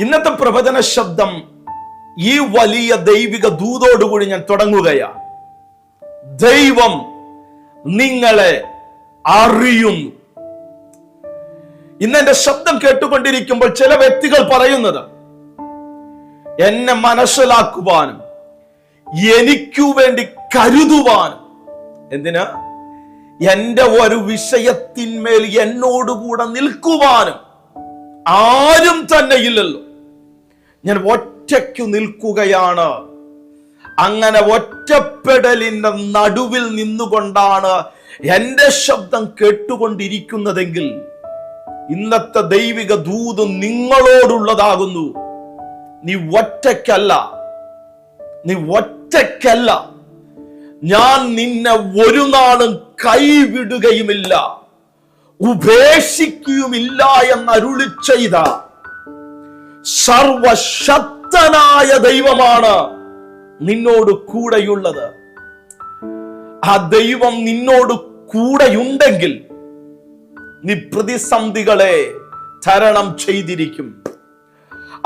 ഇന്നത്തെ പ്രവചന ശബ്ദം ഈ വലിയ ദൈവിക ദൂതോടുകൂടി ഞാൻ തുടങ്ങുകയാണ് ദൈവം നിങ്ങളെ അറിയും. ഇന്ന് എന്റെ ശബ്ദം കേട്ടുകൊണ്ടിരിക്കുമ്പോൾ ചില വ്യക്തികൾ പറയുന്നത് എന്നെ മനസ്സിലാക്കുവാനും എനിക്കു വേണ്ടി കരുതുവാനും. എന്തിനാ? എന്റെ ഒരു വിഷയത്തിന്മേൽ എന്നോടുകൂടെ നിൽക്കുവാനും. ആരും തന്നെ ഇല്ലല്ലോ. ഞാൻ ഒറ്റയ്ക്കു നിൽക്കുകയാണ്. അങ്ങനെ ഒറ്റപ്പെടലിന്റെ നടുവിൽ നിന്നുകൊണ്ടാണ് എന്റെ ശബ്ദം കേട്ടുകൊണ്ടിരിക്കുന്നതെങ്കിൽ ഇന്നത്തെ ദൈവിക ദൂത് നിങ്ങളോടുള്ളതാകുന്നു. നീ ഒറ്റയ്ക്കല്ല. നീ ഒറ്റയ്ക്കല്ല. ഞാൻ നിന്നെ ഒരു നാളും കൈവിടുകയുമില്ല. ഉപേക്ഷിക്കുകയുമില്ല എന്ന് അരുളി ചെയ്ത സർവശക്തനായ ദൈവമാണ് നിന്നോട് കൂടെയുള്ളത്. ആ ദൈവം നിന്നോട് കൂടെയുണ്ടെങ്കിൽ നീ പ്രതിസന്ധികളെ തരണം ചെയ്തിരിക്കും.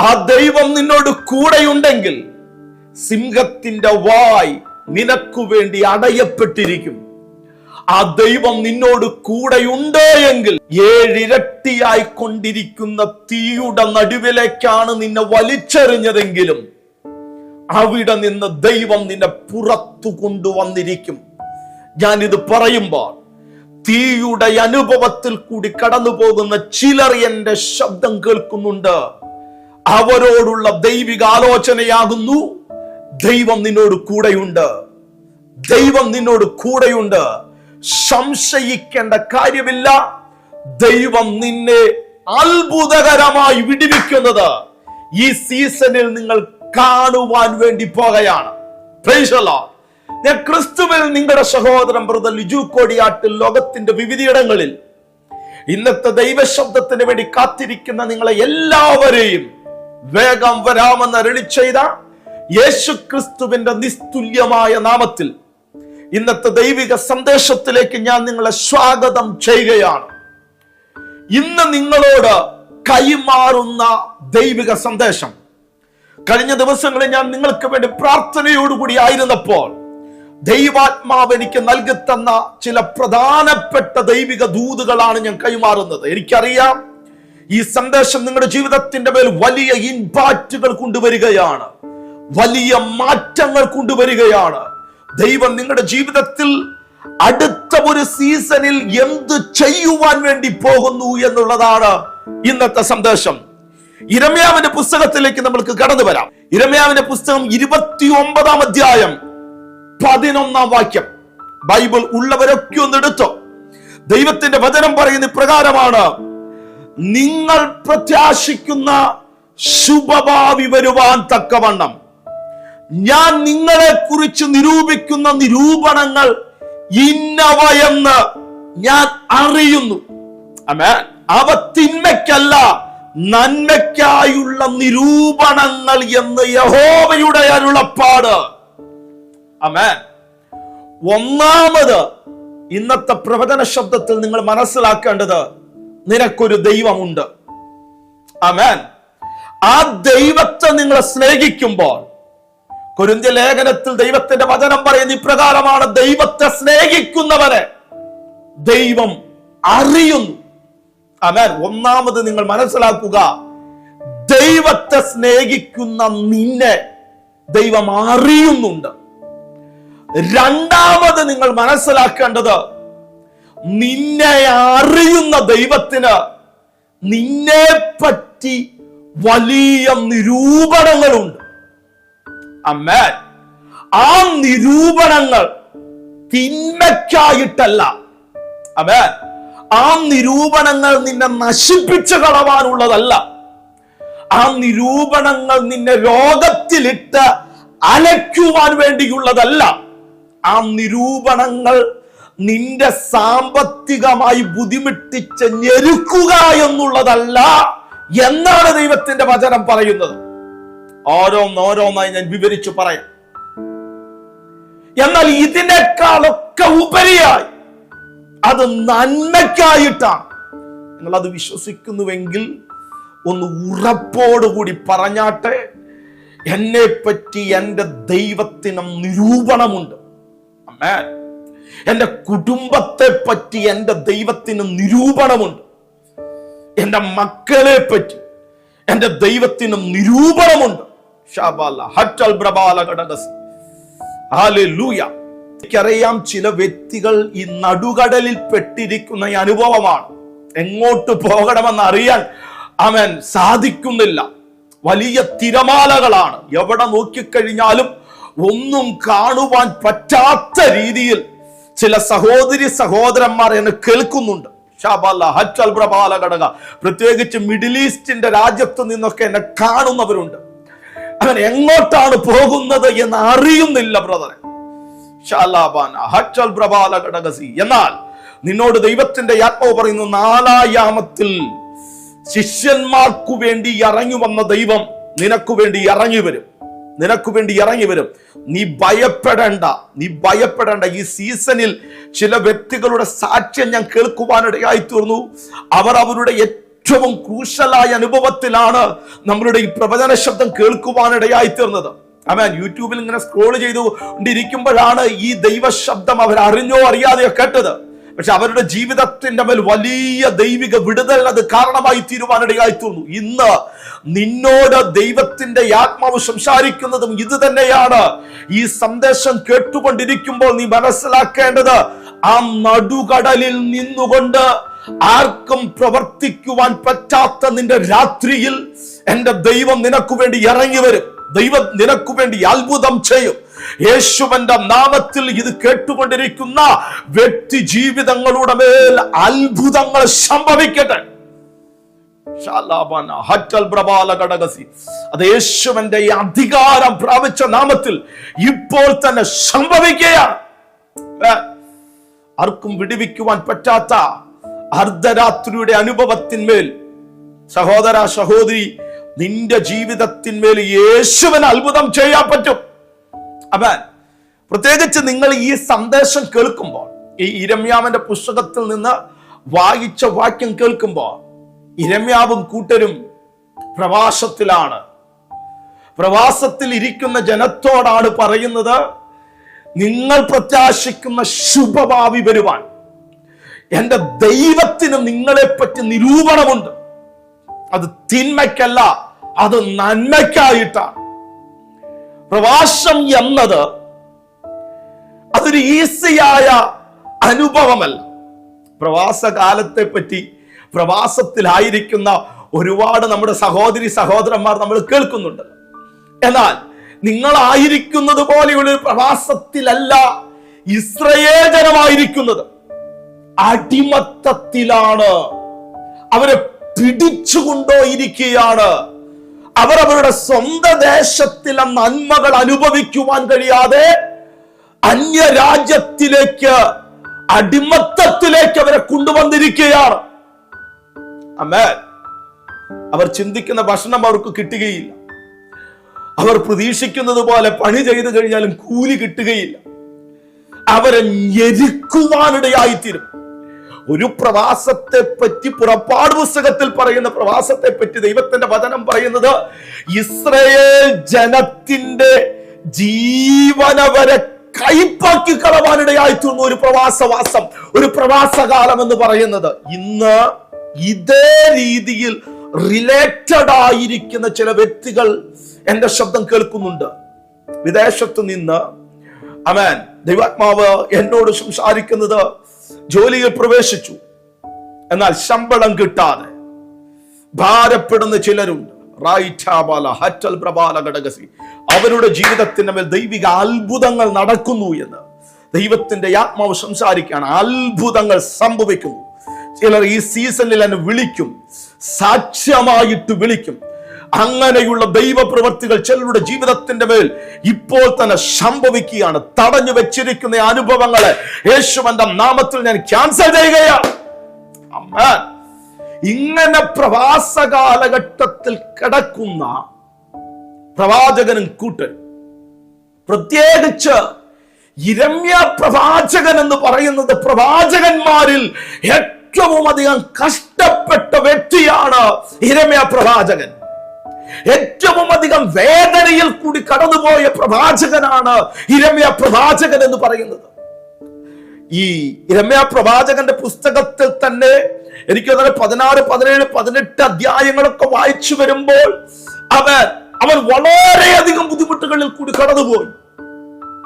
ആ ദൈവം നിന്നോട് കൂടെയുണ്ടെങ്കിൽ സിംഹത്തിന്റെ വായ് നിനക്കു വേണ്ടി അടയപ്പെട്ടിരിക്കും. ആ ദൈവം നിന്നോട് കൂടെയുണ്ട് എങ്കിൽ ഏഴിരട്ടിയായി കൊണ്ടിരിക്കുന്ന തീയുടെ നടുവിലേക്കാണ് നിന്നെ വലിച്ചെറിഞ്ഞതെങ്കിലും അവിടെ നിന്ന് ദൈവം നിന്നെ പുറത്തു കൊണ്ടുവന്നിരിക്കും. ഞാനിത് പറയുമ്പോൾ തീയുടെ അനുഭവത്തിൽ കൂടി കടന്നു പോകുന്ന ചിലർ എന്റെ ശബ്ദം കേൾക്കുന്നുണ്ട്. അവരോടുള്ള ദൈവിക ആലോചനയാകുന്നു. ദൈവം നിന്നോട് കൂടെയുണ്ട്. ദൈവം നിന്നോട് കൂടെയുണ്ട്. സംശയിക്കേണ്ട കാര്യമില്ല. ദൈവം നിന്നെ അത്ഭുതകരമായി വിടിവിക്കുന്നത് ഈ സീസണിൽ നിങ്ങൾ കാണുവാൻ വേണ്ടി പോകുകയാണ് ഞാൻ ക്രിസ്തുവിൽ നിങ്ങളുടെ സഹോദരൻ ബ്രദർ ലിജു കോടിയാട്ടിൽ ലോകത്തിന്റെ വിവിധയിടങ്ങളിൽ ഇന്നത്തെ ദൈവശബ്ദത്തിന് വേണ്ടി കാത്തിരിക്കുന്ന നിങ്ങളെ എല്ലാവരെയും വേഗം വരാമെന്ന് അരളി ചെയ്ത യേശു ക്രിസ്തുവിന്റെ നിസ്തുല്യമായ നാമത്തിൽ ഇന്നത്തെ ദൈവിക സന്ദേശത്തിലേക്ക് ഞാൻ നിങ്ങളെ സ്വാഗതം ചെയ്യുകയാണ്. ഇന്ന് നിങ്ങളോട് കൈമാറുന്ന ദൈവിക സന്ദേശം. കഴിഞ്ഞ ദിവസങ്ങളിൽ ഞാൻ നിങ്ങൾക്ക് വേണ്ടി പ്രാർത്ഥനയോടുകൂടി ആയിരുന്നപ്പോൾ ദൈവാത്മാവ് എനിക്ക് നൽകി തന്ന ചില പ്രധാനപ്പെട്ട ദൈവിക ദൂതുകളാണ് ഞാൻ കൈമാറുന്നത്. എനിക്കറിയാം ഈ സന്ദേശം നിങ്ങളുടെ ജീവിതത്തിന്റെ മേൽ വലിയ ഇൻപാറ്റുകൾ കൊണ്ടുവരികയാണ്. വലിയ മാറ്റങ്ങൾ കൊണ്ടുവരികയാണ്. ദൈവം നിങ്ങളുടെ ജീവിതത്തിൽ അടുത്ത ഒരു സീസണിൽ എന്ത് ചെയ്യുവാൻ വേണ്ടി പോകുന്നു എന്നുള്ളതാണ് ഇന്നത്തെ സന്ദേശം. ഇരമ്യാവിന്റെ പുസ്തകത്തിലേക്ക് നമ്മൾക്ക് കടന്നു വരാം. ഇരമ്യാവിന്റെ പുസ്തകം ഇരുപത്തി ഒമ്പതാം അധ്യായം പതിനൊന്നാം വാക്യം. ബൈബിൾ ഉള്ളവരൊക്കെ ഒന്ന് എടുത്തോ. ദൈവത്തിന്റെ വചനം പറയുന്ന പ്രകാരമാണ് നിങ്ങൾ പ്രത്യാശിക്കുന്ന ശുഭഭാവി വരുവാൻ തക്കവണ്ണം. ഞാൻ നിങ്ങളെ കുറിച്ച് നിരൂപിക്കുന്ന നിരൂപണങ്ങൾ ഇന്നവയെന്ന് ഞാൻ അറിയുന്നു. അവ തിന്മയ്ക്കല്ല നന്മയ്ക്കായുള്ള നിരൂപണങ്ങൾ എന്ന് യഹോവയുടെ അരുളപ്പാട്. അമേ ഒന്നാമത് ഇന്നത്തെ പ്രവചന ശബ്ദത്തിൽ നിങ്ങൾ മനസ്സിലാക്കേണ്ടത് നിനക്കൊരു ദൈവമുണ്ട്. അമേൻ ആ ദൈവത്തെ നിങ്ങൾ സ്നേഹിക്കുമ്പോൾ കുരുന്തി ലേഖനത്തിൽ ദൈവത്തിന്റെ വചനം പറയുന്ന ഇപ്രകാരമാണ് ദൈവത്തെ സ്നേഹിക്കുന്നവരെ ദൈവം അറിയുന്നു. അമേൻ ഒന്നാമത് നിങ്ങൾ മനസ്സിലാക്കുക ദൈവത്തെ സ്നേഹിക്കുന്ന നിന്നെ ദൈവം അറിയുന്നുണ്ട്. രണ്ടാമത് നിങ്ങൾ മനസ്സിലാക്കേണ്ടത് നിന്നെ അറിയുന്ന ദൈവത്തിന് നിന്നെ പറ്റി വലിയ നിരൂപണങ്ങളുണ്ട്. അമ്മേ ആ നിരൂപണങ്ങൾ തിന്മയ്ക്കായിട്ടല്ല. അമ്മേ ആ നിരൂപണങ്ങൾ നിന്നെ നശിപ്പിച്ചു കളവാനുള്ളതല്ല. ആ നിരൂപണങ്ങൾ നിന്നെ രോഗത്തിലിട്ട് അലയ്ക്കുവാൻ വേണ്ടിയുള്ളതല്ല. ആ നിരൂപണങ്ങൾ നിന്റെ സാമ്പത്തികമായി ബുദ്ധിമുട്ടിച്ച് ഞെരുക്കുക എന്നുള്ളതല്ല എന്നാണ് ദൈവത്തിന്റെ വചനം പറയുന്നത്. ഓരോന്നോരോന്നായി ഞാൻ വിവരിച്ചു പറയാം. എന്നാൽ ഇതിനേക്കാളൊക്കെ ഉപരിയായി അത് നന്മയ്ക്കായിട്ടാണ്. നിങ്ങൾ അത് വിശ്വസിക്കുന്നുവെങ്കിൽ ഒന്ന് ഉറപ്പോടുകൂടി പറഞ്ഞാട്ടെ എന്നെ പറ്റി എന്റെ ദൈവത്തിന് നിരൂപണമുണ്ട്. അമ്മേ എന്റെ കുടുംബത്തെ പറ്റി എന്റെ ദൈവത്തിന് നിരൂപണമുണ്ട്. എന്റെ മക്കളെ പറ്റി എന്റെ ദൈവത്തിന് നിരൂപണമുണ്ട്. എനിക്കറിയാം ചില വ്യക്തികൾ ഈ നടുകടലിൽ പെട്ടിരിക്കുന്ന ഈ അനുഭവമാണ്. എങ്ങോട്ട് പോകണമെന്ന് അറിയാൻ അവൻ സാധിക്കുന്നില്ല. വലിയ തിരമാലകളാണ്. എവിടെ നോക്കിക്കഴിഞ്ഞാലും ഒന്നും കാണുവാൻ പറ്റാത്ത രീതിയിൽ ചില സഹോദരി സഹോദരന്മാർ എന്നെ കേൾക്കുന്നുണ്ട്. പ്രത്യേകിച്ച് മിഡിൽ ഈസ്റ്റിന്റെ രാജ്യത്ത് നിന്നൊക്കെ എന്നെ കാണുന്നവരുണ്ട്. അവൻ എങ്ങോട്ടാണ് പോകുന്നത് എന്ന് അറിയുന്നില്ല ബ്രദറെ എന്നാൽ നിന്നോട് ദൈവത്തിന്റെ ആത്മാവ് പറയുന്നു നാലായാമത്തിൽ ശിഷ്യന്മാർക്കു വേണ്ടി ഇറങ്ങി വന്ന ദൈവം നിനക്കു വേണ്ടി ഇറങ്ങി വരും. നിനക്ക് വേണ്ടി ഇറങ്ങി വരും. നീ ഭയപ്പെടേണ്ട നീ ഭയപ്പെടേണ്ട. ഈ സീസണിൽ ചില വ്യക്തികളുടെ സാക്ഷ്യം ഞാൻ കേൾക്കുവാനിടയായി തീർന്നു. അവർ അവരുടെ ഏറ്റവും ക്രൂശലായ അനുഭവത്തിലാണ് നമ്മളുടെ ഈ പ്രവചന ശബ്ദം കേൾക്കുവാനിടയായി തീർന്നത്. അവൻ യൂട്യൂബിൽ ഇങ്ങനെ സ്ക്രോൾ ചെയ്തു കൊണ്ടിരിക്കുമ്പോഴാണ് ഈ ദൈവശബ്ദം അവർ അറിഞ്ഞോ അറിയാതെയോ കേട്ടത്. പക്ഷെ അവരുടെ ജീവിതത്തിന്റെ മേൽ വലിയ ദൈവിക വിടുതൽ അത് കാരണമായി തീരുവാനിടയായി തീർന്നു. ഇന്ന് നിന്നോട് ദൈവത്തിന്റെ ആത്മാവ് സംസാരിക്കുന്നതും ഇത് തന്നെയാണ്. ഈ സന്ദേശം കേട്ടുകൊണ്ടിരിക്കുമ്പോൾ നീ മനസ്സിലാക്കേണ്ടത് ആ നടുകടലിൽ നിന്നുകൊണ്ട് ആർക്കും പ്രവർത്തിക്കുവാൻ പറ്റാത്ത നിന്റെ രാത്രിയിൽ എന്റെ ദൈവം നിനക്ക് വേണ്ടി ഇറങ്ങി വരും. ദൈവം നിനക്ക് വേണ്ടി അത്ഭുതം ചെയ്യും. യേശുവന്റെ നാമത്തിൽ ഇത് കേട്ടുകൊണ്ടിരിക്കുന്ന വ്യക്തി ജീവിതങ്ങളുടെ മേൽ അത്ഭുതങ്ങൾ സംഭവിക്കട്ടെ. അത് യേശുവന്റെ അധികാരം പ്രാപിച്ച നാമത്തിൽ ഇപ്പോൾ തന്നെ സംഭവിക്കുകയാണ്. ആർക്കും വിടുവിക്കുവാൻ പറ്റാത്ത അർദ്ധരാത്രിയുടെ അനുഭവത്തിന്മേൽ സഹോദര സഹോദരി നിന്റെ ജീവിതത്തിന്മേൽ യേശുവിന് അത്ഭുതം ചെയ്യാൻ പറ്റും. അവൻ പ്രത്യേകിച്ച് നിങ്ങൾ ഈ സന്ദേശം കേൾക്കുമ്പോൾ ഈ ഇരമ്യാവിന്റെ പുസ്തകത്തിൽ നിന്ന് വായിച്ച വാക്യം കേൾക്കുമ്പോൾ ഇരമ്യാവും കൂട്ടരും പ്രവാസത്തിലാണ്. പ്രവാസത്തിൽ ഇരിക്കുന്ന ജനത്തോടാണ് പറയുന്നത് നിങ്ങൾ പ്രത്യാശിക്കുന്ന ശുഭഭാവി വരുവാൻ. എന്റെ ദൈവത്തിന് നിങ്ങളെപ്പറ്റി നിരൂപണമുണ്ട്. അത് തിന്മയ്ക്കല്ല അത് നന്മയ്ക്കായിട്ടാണ്. പ്രവാസം എന്നത് അതൊരു ഈസിയായ അനുഭവമല്ല. പ്രവാസ കാലത്തെ പറ്റി പ്രവാസത്തിലായിരിക്കുന്ന ഒരുപാട് നമ്മുടെ സഹോദരി സഹോദരന്മാർ നമ്മൾ കേൾക്കുന്നുണ്ട്. എന്നാൽ നിങ്ങളായിരിക്കുന്നത് പോലെയുള്ള പ്രവാസത്തിലല്ല ഇസ്രയേൽ ജനമായിരിക്കുന്നത് അടിമത്തത്തിലാണ്. അവരെ പിടിച്ചുകൊണ്ടോ ഇരിക്കുകയാണ്. അവർ അവരുടെ സ്വന്തം ദേശത്തിലെ നന്മകൾ അനുഭവിക്കുവാൻ കഴിയാതെ അന്യ രാജ്യത്തിലേക്ക് അടിമത്തത്തിലേക്ക് അവരെ കൊണ്ടുവന്നിരിക്കുകയാണ്. അമ്മേ അവർ ചിന്തിക്കുന്ന ഭക്ഷണം അവർക്ക് കിട്ടുകയില്ല. അവർ പ്രതീക്ഷിക്കുന്നത് പോലെ പണി ചെയ്തു കഴിഞ്ഞാലും കൂലി കിട്ടുകയില്ല. അവരെ ഞെരുക്കുവാനിടയായിത്തീരും. ഒരു പ്രവാസത്തെ പറ്റി പുറപ്പാട് പുസ്തകത്തിൽ പറയുന്ന പ്രവാസത്തെ പറ്റി ദൈവത്തിന്റെ വചനം പറയുന്നത് ഇസ്രയേൽ ജനത്തിന്റെ ജീവനവരെ കൈപ്പാക്കി കളവാനിടയായിത്തീർന്നു ഒരു പ്രവാസവാസം ഒരു പ്രവാസകാലം എന്ന് പറയുന്നത്. ഇന്ന് ഇതേ രീതിയിൽ റിലേറ്റഡ് ആയിരിക്കുന്ന ചില വ്യക്തികൾ എന്റെ ശബ്ദം കേൾക്കുന്നുണ്ട്. വിദേശത്ത് നിന്ന് അമേൻ ദൈവാത്മാവ് എന്നോട് സംസാരിക്കുന്നത് ജോലിയിൽ പ്രവേശിച്ചു. എന്നാൽ ശമ്പളം കിട്ടാതെ ഭാരപ്പെടുന്ന ചിലരുണ്ട്. അവരുടെ ജീവിതത്തിന്റെ മേൽ ദൈവിക അത്ഭുതങ്ങൾ നടക്കുന്നു എന്ന് ദൈവത്തിന്റെ ആത്മാവ് സംസാരിക്കുകയാണ്. അത്ഭുതങ്ങൾ സംഭവിക്കുന്നു. ചിലർ ഈ സീസണിൽ എന്നെ വിളിക്കും. സാക്ഷ്യമായിട്ട് വിളിക്കും. അങ്ങനെയുള്ള ദൈവ പ്രവൃത്തികൾ ചിലരുടെ ജീവിതത്തിന്റെ മേൽ ഇപ്പോൾ തന്നെ സംഭവിക്കുകയാണ്. തടഞ്ഞു വെച്ചിരിക്കുന്ന അനുഭവങ്ങളെ യേശുവന്റെ നാമത്തിൽ ഞാൻ ക്യാൻസൽ ചെയ്യുകയാണ്. ഇങ്ങനെ പ്രവാസ കാലഘട്ടത്തിൽ കിടക്കുന്ന പ്രവാചകനും കൂട്ടൻ പ്രത്യേകിച്ച് ഇരമ്യ പ്രവാചകൻ എന്ന് പറയുന്നത് പ്രവാചകന്മാരിൽ ഏറ്റവും അധികം കഷ്ടപ്പെട്ട വ്യക്തിയാണ് ഇരമ്യ പ്രവാചകൻ. ഏറ്റവും അധികം വേദനയിൽ കൂടി കടന്നുപോയ പ്രവാചകനാണ് ഇരമ്യ പ്രവാചകൻ എന്ന് പറയുന്നത്. ഈ ഇരമ്യ പ്രവാചകന്റെ പുസ്തകത്തിൽ തന്നെ എനിക്ക് തോന്നുന്നു പതിനാറ് പതിനേഴ് പതിനെട്ട് അധ്യായങ്ങളൊക്കെ വായിച്ചു വരുമ്പോൾ അവൻ അവൻ വളരെയധികം ബുദ്ധിമുട്ടുകളിൽ കൂടി കടന്നുപോയി.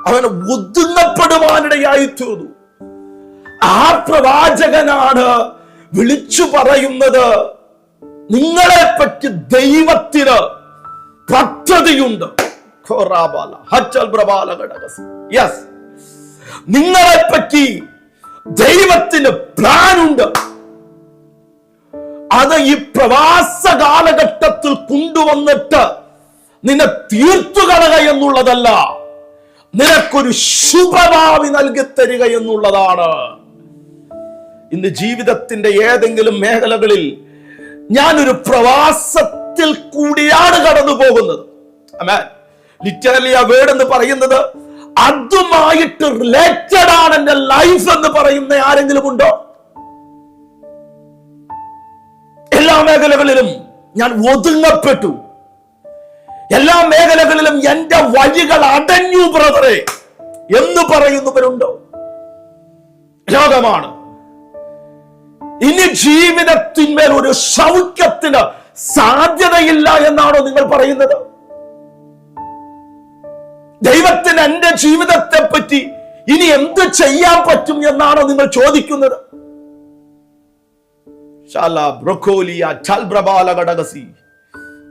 അവൻ ഒതുങ്ങപ്പെടുവാനിടയായി തീർന്നു. ആ പ്രവാചകനാണ് വിളിച്ചു പറയുന്നത് നിങ്ങളെ പറ്റി ദൈവത്തിന് പദ്ധതിയുണ്ട്. യെസ്. നിങ്ങളെ പറ്റി ദൈവത്തിന് പ്ലാൻ ഉണ്ട് അത് ഈ പ്രവാസ കാലഘട്ടത്തിൽ കൊണ്ടുവന്നിട്ട് നിന്നെ തീർത്തു കളക എന്നുള്ളതല്ല നിനക്കൊരു ശുഭഭാവി നൽകി തരിക എന്നുള്ളതാണ്. ഇന്ന് ജീവിതത്തിന്റെ ഏതെങ്കിലും മേഖലകളിൽ ഞാനൊരു പ്രവാസത്തിൽ കൂടിയാണ് കടന്നു പോകുന്നത് ലിറ്ററലി ആ വേർഡ് എന്ന് പറയുന്നത് അതുമായിട്ട് റിലേറ്റഡ് ആണ് എന്റെ ലൈഫ് എന്ന് പറയുന്ന ആരെങ്കിലും ഉണ്ടോ? എല്ലാ മേഖലകളിലും ഞാൻ ഒതുങ്ങപ്പെട്ടു. എല്ലാ മേഖലകളിലും എന്റെ വഴികൾ അടഞ്ഞു ബ്രദറെ എന്ന് പറയുന്നവരുണ്ടോ? രോഗമാണ് ഇനി ജീവിതത്തിന്മേൽ ഒരു സൗഖ്യത്തിന് സാധ്യതയില്ല എന്നാണോ നിങ്ങൾ പറയുന്നത്? ദൈവത്തിന് എന്റെ ജീവിതത്തെ പറ്റി ഇനി എന്ത് ചെയ്യാൻ പറ്റും എന്നാണോ നിങ്ങൾ ചോദിക്കുന്നത്?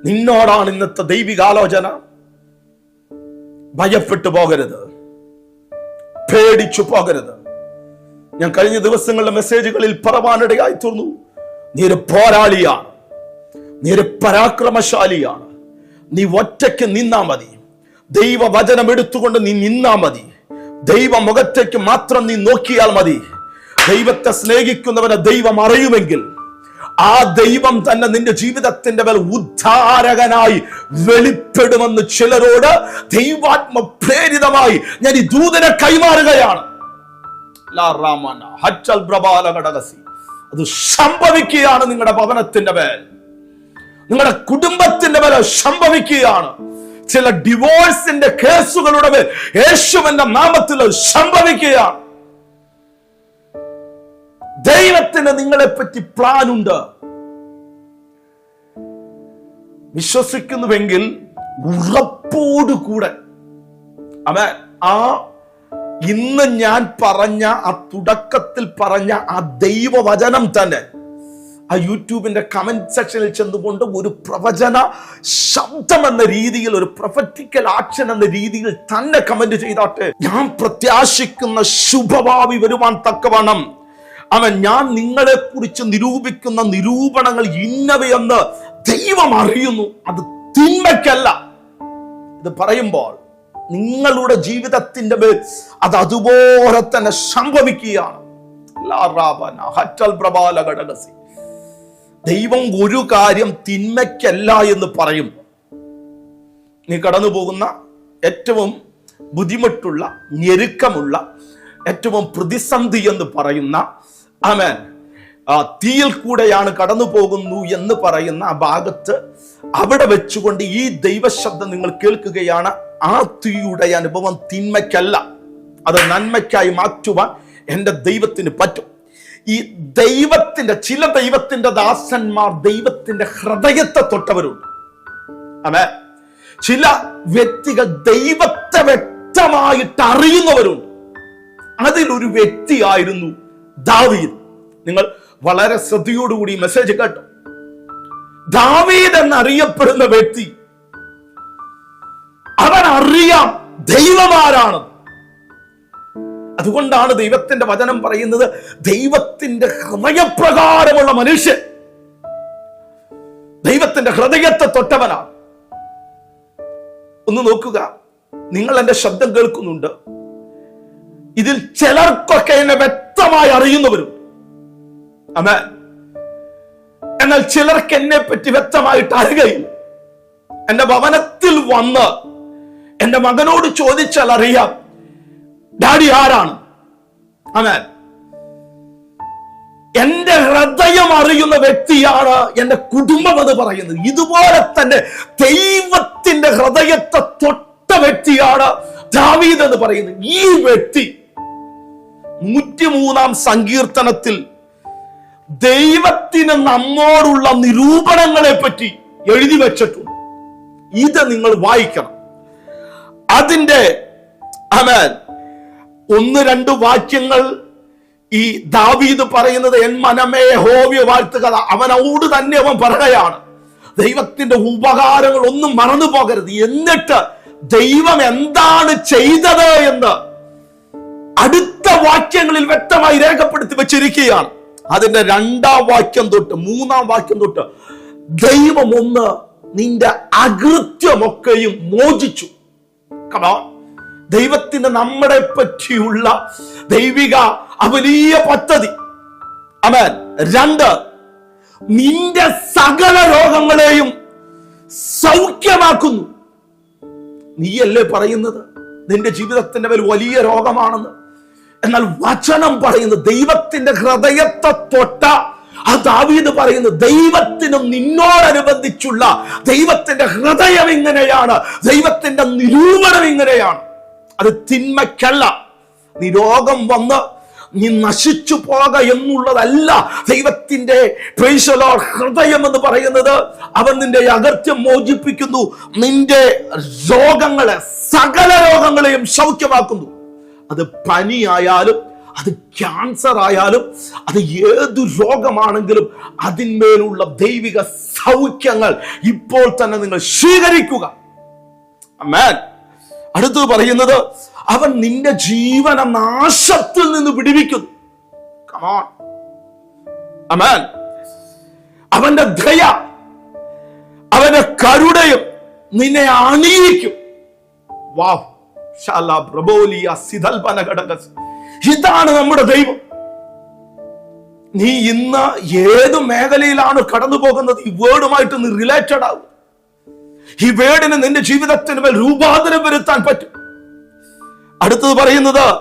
നിന്നോടാണ് ഇന്നത്തെ ദൈവികാലോചന. ഭയപ്പെട്ടു പോകരുത്. പേടിച്ചു പോകരുത്. ഞാൻ കഴിഞ്ഞ ദിവസങ്ങളിലെ മെസ്സേജുകളിൽ പറവാനിടയായി തീർന്നു. നീ ഒരു പോരാളിയാണ് നീ ഒരു പരാക്രമശാലിയാണ് നീ ഒറ്റയ്ക്ക് നിന്നാ മതി. ദൈവവചനം എടുത്തുകൊണ്ട് നീ നിന്നാ മതി. ദൈവ മുഖത്തേക്ക് മാത്രം നീ നോക്കിയാൽ മതി. ദൈവത്തെ സ്നേഹിക്കുന്നവനെ ദൈവം അറിയുമെങ്കിൽ ആ ദൈവം തന്നെ നിന്റെ ജീവിതത്തിന്റെ മേൽ ഉദ്ധാരകനായി വെളിപ്പെടുമെന്ന് ചിലരോട് ദൈവാത്മ പ്രേരിതമായി ഞാൻ ഈ ദൂതനെ കൈമാറുകയാണ്. അത് സംഭവിക്കുകയാണ് നിങ്ങളുടെ ഭവനത്തിന്റെ മേൽ. നിങ്ങളുടെ കുടുംബത്തിന്റെ മേൽ സംഭവിക്കുകയാണ്. ചില ഡിവോഴ്സിന്റെ കേസുകളുടെ മേൽ യേശുവിന്റെ നാമത്തിൽ സംഭവിക്കുകയാണ്. ദൈവത്തിന് നിങ്ങളെ പറ്റി പ്ലാൻ ഉണ്ട്. വിശ്വസിക്കുന്നുവെങ്കിൽ ഉറപ്പോടുകൂടെ. അവ ആ ഇന്ന് ഞാൻ പറഞ്ഞ ആ തുടക്കത്തിൽ പറഞ്ഞ ആ ദൈവവചനം തന്നെ ആ യൂട്യൂബിന്റെ കമന്റ് സെക്ഷനിൽ ചെന്നുകൊണ്ട് ഒരു പ്രവചന ശബ്ദം എന്ന രീതിയിൽ ഒരു പ്രൊഫറ്റിക്കൽ ആക്ഷൻ എന്ന രീതിയിൽ തന്നെ കമന്റ് ചെയ്താട്ടെ. ഞാൻ പ്രത്യാശിക്കുന്ന ശുഭഭാവി വരുവാൻ തക്കവണ്ണം. അവൻ ഞാൻ നിങ്ങളെ കുറിച്ച് നിരൂപിക്കുന്ന നിരൂപണങ്ങൾ ഇന്നവയെന്ന് ദൈവം അറിയുന്നു. അത് തിന്മയ്ക്കല്ല. ഇത് പറയുമ്പോൾ നിങ്ങളുടെ ജീവിതത്തിന്റെ മേൽ അത് അതുപോലെ തന്നെ സംഭവിക്കുകയാണ് ദൈവം ഒരു കാര്യം തിന്മയ്ക്കല്ല എന്ന് പറയും. നീ കടന്നു പോകുന്ന ഏറ്റവും ബുദ്ധിമുട്ടുള്ള ഞെരുക്കമുള്ള ഏറ്റവും പ്രതിസന്ധി എന്ന് പറയുന്ന ആമേൻ. തീയിൽ കൂടെയാണ് കടന്നു പോകുന്നു എന്ന് പറയുന്ന ആ ഭാഗത്ത് അവിടെ വെച്ചുകൊണ്ട് ഈ ദൈവശബ്ദം നിങ്ങൾ കേൾക്കുകയാണ്. ആ തീയുടെ അനുഭവം തിന്മയ്ക്കല്ല. അത് നന്മയ്ക്കായി മാറ്റുവാൻ എന്റെ ദൈവത്തിന് പറ്റും. ഈ ദൈവത്തിന്റെ ചില ദൈവത്തിന്റെ ദാസന്മാർ ദൈവത്തിന്റെ ഹൃദയത്തെ തൊട്ടവരുണ്ട്. അതെ ചില വ്യക്തികൾ ദൈവത്തെ വ്യക്തമായിട്ട് അറിയുന്നവരുണ്ട്. അതിലൊരു വ്യക്തിയായിരുന്നു ദാവീദ്. നിങ്ങൾ വളരെ ശ്രദ്ധയോടുകൂടി മെസ്സേജ് കേട്ടോ. ദാവീദ് എന്നറിയപ്പെടുന്ന വ്യക്തി അവൻ അറിയാം ദൈവമാരാണ്. അതുകൊണ്ടാണ് ദൈവത്തിന്റെ വചനം പറയുന്നത് ദൈവത്തിന്റെ ഹൃദയപ്രകാരമുള്ള മനുഷ്യൻ. ദൈവത്തിന്റെ ഹൃദയത്തെ തൊട്ടവനാണ്. ഒന്ന് നോക്കുക. നിങ്ങൾ എന്റെ ശബ്ദം കേൾക്കുന്നുണ്ട്. ഇതിൽ ചിലർക്കൊക്കെ എന്നെ വ്യക്തമായി അറിയുന്നവരും അമേ എന്നാൽ ചിലർക്ക് എന്നെ പറ്റി വ്യക്തമായിട്ട് അറിയുകയില്ല. എന്റെ ഭവനത്തിൽ വന്ന് എന്റെ മകനോട് ചോദിച്ചാൽ അറിയാം. ഡാഡി ആരാണ്? അമേൻ എന്റെ ഹൃദയം അറിയുന്ന വ്യക്തിയാണ് എന്റെ കുടുംബം എന്ന് പറയുന്നത്. ഇതുപോലെ തന്നെ ദൈവത്തിന്റെ ഹൃദയത്തെ തൊട്ട വ്യക്തിയാണ് ദാവീദ് എന്ന് പറയുന്നത്. ഈ വ്യക്തി നൂറ്റിമൂന്നാം സങ്കീർത്തനത്തിൽ ദൈവത്തിന് നമ്മോടുള്ള നിരൂപണങ്ങളെ പറ്റി എഴുതി വെച്ചിട്ടുണ്ട്. ഇത് നിങ്ങൾ വായിക്കണം. അതിന്റെ അമേൻ ഒന്ന് രണ്ട് വാക്യങ്ങൾ ഈ ദാവീദ് പറയുന്നത് എൻ മനമേ ഹോവ്യ വാഴ്ത്തുക. അവനോട് തന്നെ അവൻ പറയുകയാണ് ദൈവത്തിന്റെ ഉപകാരങ്ങൾ ഒന്നും മറന്നു പോകരുത്. എന്നിട്ട് ദൈവം എന്താണ് ചെയ്തത് എന്ന് അടുത്ത വാക്യങ്ങളിൽ വ്യക്തമായി രേഖപ്പെടുത്തി വെച്ചിരിക്കുകയാണ്. അതിന്റെ രണ്ടാം വാക്യം തൊട്ട് മൂന്നാം വാക്യം തൊട്ട് ദൈവം ഒന്ന് നിന്റെ അകൃത്യമൊക്കെയും മോചിച്ചു. കമാ ദൈവത്തിന് നമ്മളെ പറ്റിയുള്ള ദൈവിക അവലീയ പദ്ധതി. അവൻ രണ്ട് നിന്റെ സകല രോഗങ്ങളെയും സൗഖ്യമാക്കുന്നു. നീയല്ലേ പറയുന്നത്? നിന്റെ ജീവിതത്തിന്റെ മേൽ വലിയ രോഗമാണെന്ന്. എന്നാൽ വചനം പറയുന്നത് ദൈവത്തിന്റെ ഹൃദയത്തെ തൊട്ട ആ ദാവീദ് പറയുന്നു ദൈവത്തിനും നിന്നോടനുബന്ധിച്ചുള്ള ദൈവത്തിന്റെ ഹൃദയം ഇങ്ങനെയാണ്. ദൈവത്തിന്റെ നിരൂപണം ഇങ്ങനെയാണ്. അത് തിന്മയ്ക്കല്ല. നീ രോഗം വന്ന് നീ നശിച്ചു പോക എന്നുള്ളതല്ല ദൈവത്തിന്റെ praise ഹൃദയം എന്ന് പറയുന്നത്. അവൻ നിന്റെ അകർത്യം മോചിപ്പിക്കുന്നു നിന്റെ രോഗങ്ങളെ സകല രോഗങ്ങളെയും സൗഖ്യമാക്കുന്നു അത് പനിയായാലും അത് ക്യാൻസർ ആയാലും അത് ഏതു രോഗമാണെങ്കിലും അതിന്മേലുള്ള ദൈവിക സൗഖ്യങ്ങൾ ഇപ്പോൾ തന്നെ നിങ്ങൾ സ്വീകരിക്കുക. അമ്മേൻ പറയുന്നത് അവൻ നിന്റെ ജീവന നാശത്തിൽ നിന്ന് പിടിവിക്കുന്നു അവന്റെ ദയ അവന്റെ കരുണയും നിന്നെ അണിയിക്കും. ശാല പ്രബോലിയ സിതൽപന ഘടകസ് ഇതാണ് നമ്മുടെ ദൈവം. നീ ഇന്ന് ഏത് മേഖലയിലാണ് കടന്നു പോകുന്നത്? ഈ വേർഡുമായിട്ട് നീ റിലേറ്റഡ് ആകും ഈ വേർഡിന് നിന്റെ ജീവിതത്തിന് മേൽ രൂപാന്തരം വരുത്താൻ പറ്റും. അടുത്തത് പറയുന്നത്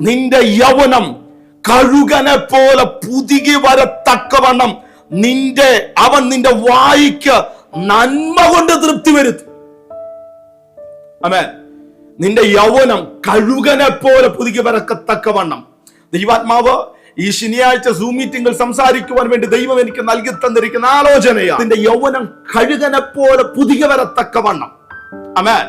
നിന്റെ യൗവനം കഴുകനെ പോലെ പുതുകി വരത്തക്കവണ്ണം നിന്റെ അവൻ നിന്റെ വായിക്ക് നന്മ കൊണ്ട് തൃപ്തി വരുത്തും. അമേൻ നിന്റെ യൗവനം കഴുകനെ പോലെ പുതുക്കി വരക്കത്തക്കവണ്ണം ദൈവാത്മാവ് ഈ ശനിയാഴ്ച സൂം മീറ്റിംഗിൽ സംസാരിക്കുവാൻ വേണ്ടി ദൈവം എനിക്ക് നൽകി തന്നിരിക്കുന്ന ആലോചനയാണ്. നിന്റെ യൗവനം കഴുകനെ പോലെ പുതുകി വരത്തക്കവണ്ണം അമേൻ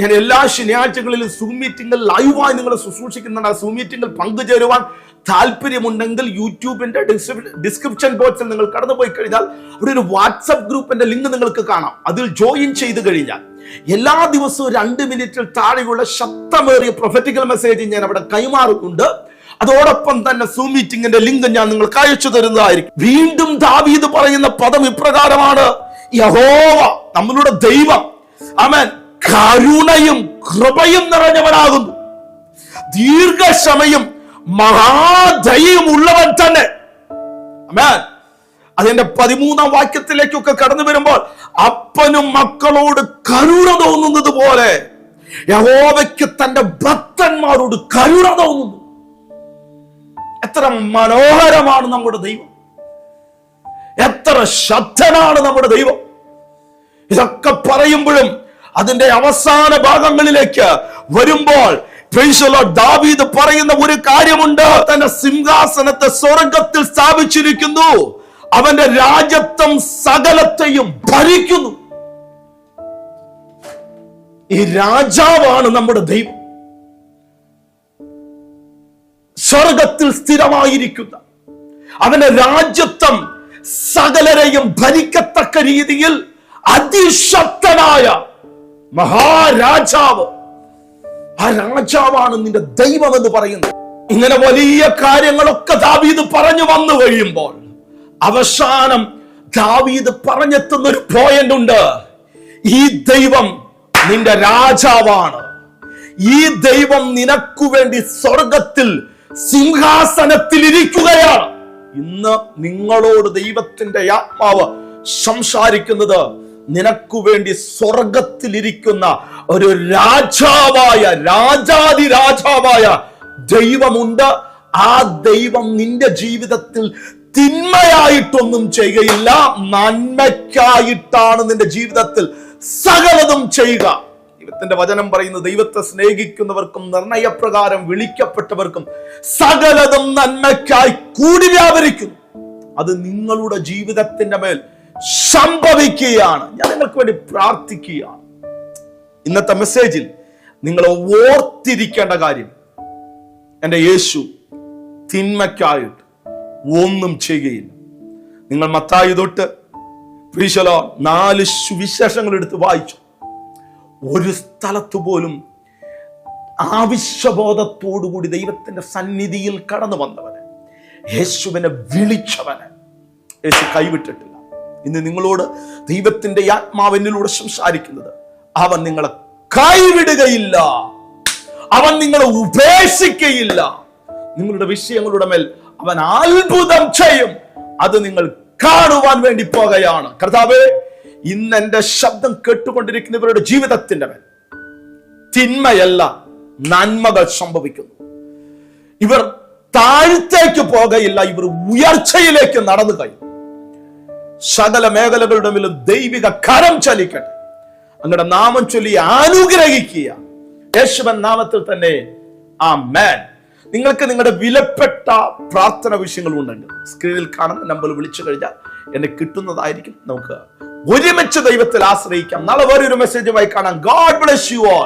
ഞാൻ എല്ലാ ശനിയാഴ്ചകളിലും സൂം മീറ്റിംഗിൽ ലൈവായി നിങ്ങളെ ശുശ്രൂഷിക്കുന്നുണ്ട്. ആ സൂം മീറ്റിംഗിൽ പങ്കുചേരുവാൻ താല്പര്യമുണ്ടെങ്കിൽ യൂട്യൂബിന്റെ ഡിസ്ക്രിപ്ഷൻ ബോക്സിൽ നിങ്ങൾ കടന്നുപോയി കഴിഞ്ഞാൽ അവിടെ ഒരു വാട്സപ്പ് ഗ്രൂപ്പിന്റെ ലിങ്ക് നിങ്ങൾക്ക് കാണാം. അതിൽ ജോയിൻ ചെയ്ത് കഴിഞ്ഞാൽ എല്ലാ ദിവസവും രണ്ട് മിനിറ്റിൽ താഴെയുള്ള ശക്തമേറിയ പ്രൊഫറ്റിക്കൽ മെസ്സേജ് ഞാൻ അവിടെ കൈമാറുന്നുണ്ട്. അതോടൊപ്പം തന്നെ സൂ മീറ്റിംഗിന്റെ ലിങ്ക് ഞാൻ നിങ്ങൾക്ക് അയച്ചു തരുന്നതായിരിക്കും. വീണ്ടും ദാവീദ് പറയുന്ന പദം ഇപ്രകാരമാണ് യഹോവ നമ്മളുടെ ദൈവം അമൻ കരുണയും കൃപയും നിറഞ്ഞവനാകുന്നു. ദീർഘക്ഷമയും മഹാദയും ഉള്ളവൻ തന്നെ. അമേൻ അതിന്റെ പതിമൂന്നാം വാക്യത്തിലേക്കൊക്കെ കടന്നു വരുമ്പോൾ അപ്പനും മക്കളോട് കരുണ തോന്നുന്നത് പോലെ യഹോവയ്ക്ക് തന്റെ ഭക്തന്മാരോട് കരുണ തോന്നുന്നു. എത്ര മനോഹരമാണ് നമ്മുടെ ദൈവം. എത്ര ശബ്ദനാണ് നമ്മുടെ ദൈവം. ഇതൊക്കെ പറയുമ്പോഴും അതിന്റെ അവസാന ഭാഗങ്ങളിലേക്ക് വരുമ്പോൾ ദാവീദ് പറയുന്ന ഒരു കാര്യമുണ്ട്. തന്റെ സിംഹാസനത്തെ സ്വർഗത്തിൽ സ്ഥാപിച്ചിരിക്കുന്നു. അവന്റെ രാജ്യത്വം സകലത്തെയും ഭരിക്കുന്നു. ഈ രാജാവാണ് നമ്മുടെ ദൈവം. സ്വർഗത്തിൽ സ്ഥിരമായിരിക്കുന്ന അവന്റെ രാജ്യത്വം സകലരെയും ഭരിക്കത്തക്ക രീതിയിൽ അതിശക്തനായ മഹാരാജാവ്. ആ രാജാവാണ് നിന്റെ ദൈവം എന്ന് പറയുന്നത്. ഇങ്ങനെ വലിയ കാര്യങ്ങളൊക്കെ ദാവീദ് പറഞ്ഞു വന്നു കഴിയുമ്പോൾ അവസാനം ദാവീദ് പറഞ്ഞെത്തുന്ന ഒരു പോയിന്റ് ഉണ്ട്. ഈ ദൈവം നിന്റെ രാജാവാണ്. ഈ ദൈവം നിനക്കു വേണ്ടി സ്വർഗത്തിൽ സിംഹാസനത്തിൽ ഇരിക്കുകയാണ് ഇന്ന് നിങ്ങളോട് ദൈവത്തിന്റെ ആത്മാവ് സംസാരിക്കുന്നത് നിനക്കു വേണ്ടി സ്വർഗത്തിലിരിക്കുന്ന ഒരു രാജാവായ രാജാതി രാജാവായ ദൈവമുണ്ട്. ആ ദൈവം നിന്റെ ജീവിതത്തിൽ തിന്മയായിട്ടൊന്നും ചെയ്യുകയില്ല. നന്മയ്ക്കായിട്ടാണ് നിന്റെ ജീവിതത്തിൽ സകലതും ചെയ്യുക. ദൈവത്തിന്റെ വചനം പറയുന്നത് ദൈവത്തെ സ്നേഹിക്കുന്നവർക്കും നിർണയപ്രകാരം വിളിക്കപ്പെട്ടവർക്കും സകലതും നന്മയ്ക്കായി കൂടി വ്യാപരിക്കുന്നു. അത് നിങ്ങളുടെ ജീവിതത്തിന്റെ മേൽ സംഭവിക്കുകയാണ്. ഞാൻ നിങ്ങൾക്ക് വേണ്ടി പ്രാർത്ഥിക്കുകയാണ്. ഇന്നത്തെ മെസ്സേജിൽ നിങ്ങൾ ഓർത്തിരിക്കേണ്ട കാര്യം എന്റെ യേശു തിന്മയ്ക്കായിട്ട് ഒന്നും ചെയ്യുകയില്ല. നിങ്ങൾ മത്തായി തൊട്ട് പ്രീശലോ നാല് സുവിശേഷങ്ങൾ എടുത്ത് വായിച്ചു. ഒരു സ്ഥലത്തു പോലും ആവശ്യബോധത്തോടുകൂടി ദൈവത്തിന്റെ സന്നിധിയിൽ കടന്നു വന്നവന് യേശുവിനെ വിളിച്ചവന് യേശു കൈവിട്ടിട്ടില്ല. ഇന്ന് നിങ്ങളോട് ദൈവത്തിന്റെ ആത്മാവിനിലൂടെ സംസാരിക്കുന്നത് അവൻ നിങ്ങളെ കൈവിടുകയില്ല. അവൻ നിങ്ങളെ ഉപേക്ഷിക്കയില്ല. നിങ്ങളുടെ വിഷയങ്ങളുടെ മേൽ അവൻ അത്ഭുതം ചെയ്യും. അത് നിങ്ങൾ കാണുവാൻ വേണ്ടി പോകുകയാണ്. കർത്താവ് ഇന്ന് എന്റെ ശബ്ദം കേട്ടുകൊണ്ടിരിക്കുന്നവരുടെ ജീവിതത്തിന്റെ മേൽ തിന്മയല്ല നന്മകൾ സംഭവിക്കുന്നു. ഇവർ താഴ്ത്തേക്ക് പോകയില്ല ഇവർ ഉയർച്ചയിലേക്ക് നടന്നു കഴിയും. സകല മേഖലകളുടെ മേലും ദൈവിക കരം ചലിക്കട്ടെ. അങ്ങയുടെ നാമം ചൊല്ലി അനുഗ്രഹിക്കുക. യേശുവൻ നാമത്തിൽ തന്നെ. ആ മാൻ നിങ്ങൾക്ക് നിങ്ങളുടെ വിലപ്പെട്ട പ്രാർത്ഥന വിഷയങ്ങൾ ഉണ്ടെങ്കിൽ സ്ക്രീനിൽ കാണുന്ന നമ്പർ വിളിച്ചു കഴിഞ്ഞാൽ എന്നെ കിട്ടുന്നതായിരിക്കും നമുക്ക്. ഒരുമിച്ച് ദൈവത്തിൽ ആശ്രയിക്കാം. നാളെ വേറൊരു മെസ്സേജുമായി കാണാം. God bless you all